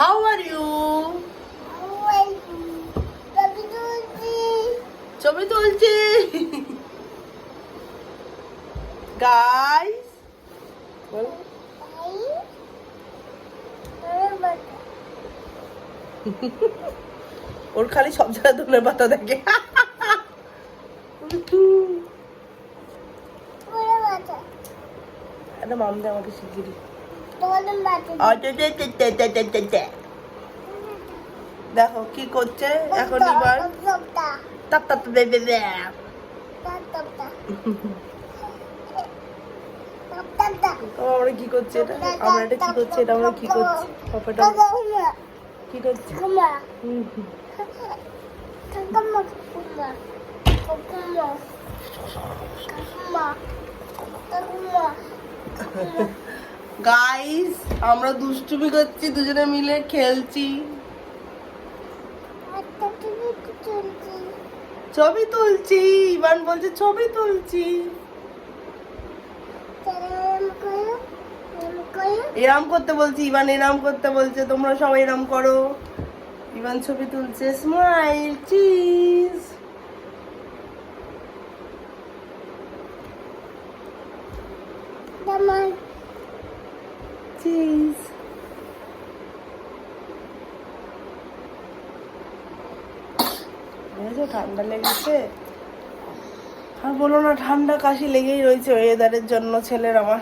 How are you ছবি তুলছি। Guys ওর খালি সব জায়গায় ধনে পাতা দেখে। একটা মাম দে আমাকে দি দেখো কি করছে? এখন এবার তাপ তাপ। আমরা কি করছে এটা? আমরা এটা কি করছে? এটা আমরা কি করছি? পাপাটা কি করছে? হুম, হুম। গাইস আমরা দুষ্টুমি করছি দুজনে মিলে খেলছি। ছবি তুলছি ইভান বলছে ছবি তুলছি। এরাম করতে বলছি ইভান এরাম করতে বলছে তোমরা সবাই এরাম করো। ইভান ছবি তুলছে স্মাইল চিজ চিজ বুঝেছ ঠান্ডা লেগেছে। আর বলো না ঠান্ডা কাশি লেগেই রয়েছে ওয়েদারের জন্য ছেলের আমার।